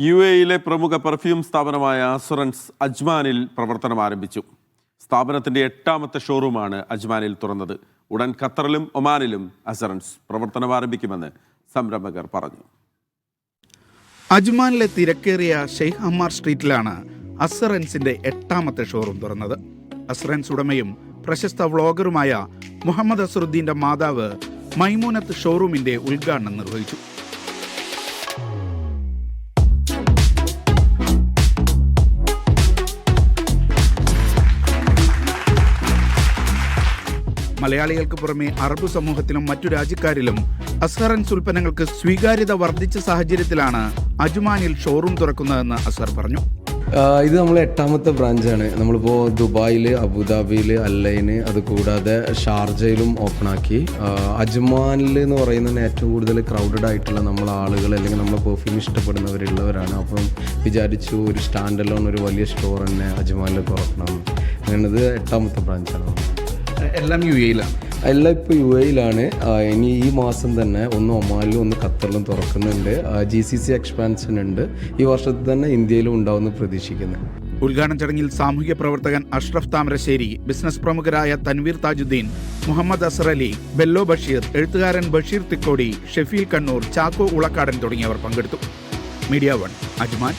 U എയിലെ പ്രമുഖ perfume സ്ഥാപനമായ അസുറൻസ് അജ്മാനിൽ പ്രവർത്തനം ആരംഭിച്ചു. സ്ഥാപനത്തിന്റെ എട്ടാമത്തെ ഷോറൂമാണ് അജ്മാനിൽ തുറന്നത്. ഉടൻ ഖത്തറിലും ഒമാനിലും അസുറൻസ് പ്രവർത്തനം ആരംഭിക്കുമെന്ന് സംരംഭകർ പറഞ്ഞു. അജ്മാനിലെ തിരക്കേറിയ ഷെയ്ഖ് അമ്മാർ സ്ട്രീറ്റിലാണ് അസറൻസിന്റെ എട്ടാമത്തെ ഷോറൂം തുറന്നത്. അസറൻസ് ഉടമയും പ്രശസ്ത വ്ളോഗറുമായ മുഹമ്മദ് അസറുദ്ദീന്റെ മാതാവ് മൈമൂനത്ത് ഷോറൂമിന്റെ ഉദ്ഘാടനം നിർവഹിച്ചു. മലയാളികൾക്ക് പുറമെ അറബ് സമൂഹത്തിലും മറ്റു രാജ്യക്കാരിലും അസ്ഹറൻസ് ഉൽപ്പന്നങ്ങൾക്ക് സ്വീകാര്യത വർദ്ധിച്ച സാഹചര്യത്തിലാണ് അജുമാനിൽ ഷോറൂം തുറക്കുന്നതെന്ന് അസർ പറഞ്ഞു. ഇത് നമ്മൾ എട്ടാമത്തെ ബ്രാഞ്ചാണ്. നമ്മളിപ്പോൾ ദുബായിൽ അബുദാബിയിൽ അല്ലൈന് അത് കൂടാതെ ഷാർജയിലും ഓപ്പൺ ആക്കി അജ്മാനിൽ എന്ന് പറയുന്നത് ഏറ്റവും കൂടുതൽ ക്രൗഡഡ് ആയിട്ടുള്ള നമ്മൾ ആളുകൾ അല്ലെങ്കിൽ നമ്മളെ പെർഫ്യൂം ഇഷ്ടപ്പെടുന്നവരുള്ളവരാണ്. അപ്പം വിചാരിച്ചു ഒരു സ്റ്റാൻഡ് അലോൺ ഒരു വലിയ സ്റ്റോർ തന്നെ അജ്മാനിൽ തുറക്കണം അങ്ങനെ ഇത് എട്ടാമത്തെ ബ്രാഞ്ചാണ്. എല്ലാം യു എയിലാണ് എല്ലാം ഇപ്പോൾ യു എയിലാണ് ഇനി ഈ മാസം തന്നെ ഒന്ന് ഒമാനിലും ഒന്ന് ഖത്തറിലും തുറക്കുന്നുണ്ട്. ജി സി സി എക്സ്പാൻഷൻ ഉണ്ട്. ഈ വർഷത്തിൽ തന്നെ ഇന്ത്യയിലും ഉണ്ടാവുമെന്ന് പ്രതീക്ഷിക്കുന്നു. ഉദ്ഘാടന ചടങ്ങിൽ സാമൂഹിക പ്രവർത്തകൻ അഷ്റഫ് താമരശ്ശേരി ബിസിനസ് പ്രമുഖരായ തൻവീർ താജുദ്ദീൻ മുഹമ്മദ് അസർ അലി ബെല്ലോ ബഷീർ എഴുത്തുകാരൻ ബഷീർ തിക്കോടി ഷെഫീൽ കണ്ണൂർ ചാക്കോ ഉളക്കാടൻ തുടങ്ങിയവർ പങ്കെടുത്തു. Media One Ajman.